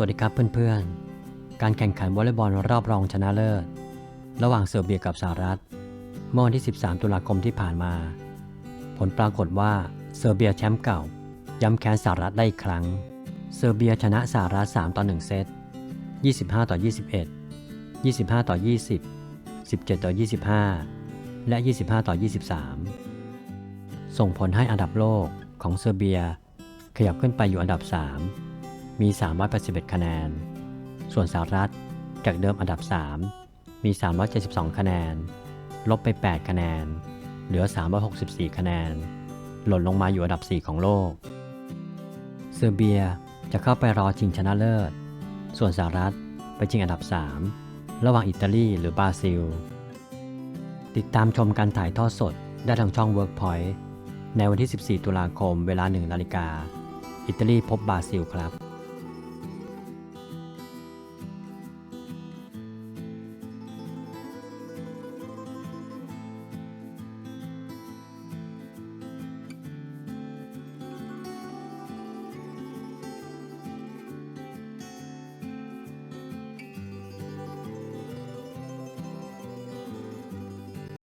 วัสดีครับเพื่อนๆ การแข่งขันวอลเลย์บอลรอบรองชนะเลิศ ระหว่างเซอร์เบียกับสหรัฐเมื่อวันที่ 13 ตุลาคมที่ผ่านมา ผลปรากฏว่าเซอร์เบียแชมป์เก่า ย้ำแค้นสหรัฐได้อีกครั้ง เซอร์เบียชนะสหรัฐ 3 ต่อ 1 เซต 25 ต่อ 21 25 ต่อ 20 17 ต่อ 25 และ 25 ต่อ 23 ส่งผลให้อันดับโลกของเซอร์เบีย ขยับขึ้นไปอยู่อันดับ 3 มี 381 คะแนน ส่วนสหรัฐจากเดิมอันดับ 3 มี 372 คะแนน ลบไป 8 คะแนน เหลือ 364 คะแนน หล่นลงมาอยู่อันดับ 4 ของโลก เซอร์เบียจะเข้าไปรอชิงชนะเลิศ ส่วนสหรัฐไปชิงอันดับ 3 ระหว่างอิตาลีหรือบราซิล ติดตามชมการถ่ายทอดสดได้ทางช่อง Workpoint ในวันที่ 14 ตุลาคม เวลา 1 นาฬิกา อิตาลีพบบราซิลครับ